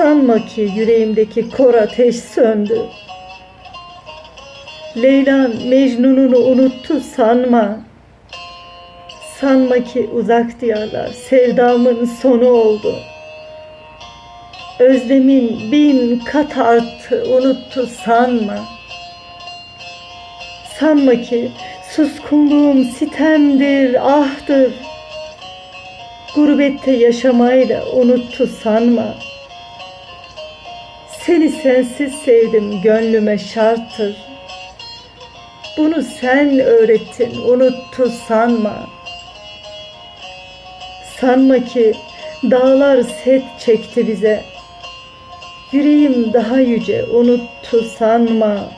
Sanma ki yüreğimdeki kor ateş söndü. Leyla Mecnun'unu unuttu sanma. Sanma ki uzak diyarlar sevdamın sonu oldu. Özlemin bin kat arttı unuttu sanma. Sanma ki suskunluğum sitemdir, ahdır. Gurbette yaşamayla unuttu sanma. Seni sensiz sevdim gönlüme şarttır. Bunu sen öğrettin unuttu sanma. Sanma ki dağlar set çekti bize. Yüreğim daha yüce unuttu sanma.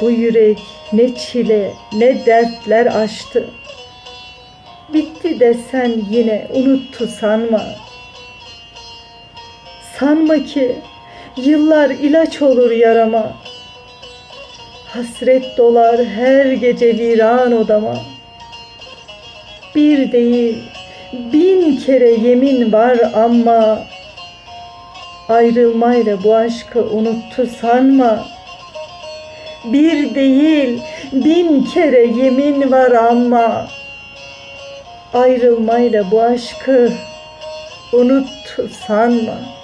Bu yürek ne çile ne dertler aştı. Bitti desen yine unuttu sanma. Sanma ki yıllar ilaç olur yarama. Hasret dolar her gece viran odama. Bir değil bin kere yemin var ama ayrılmayla bu aşkı unuttu sanma. Bir değil bin kere yemin var ama ayrılmayla bu aşkı unuttu sanma.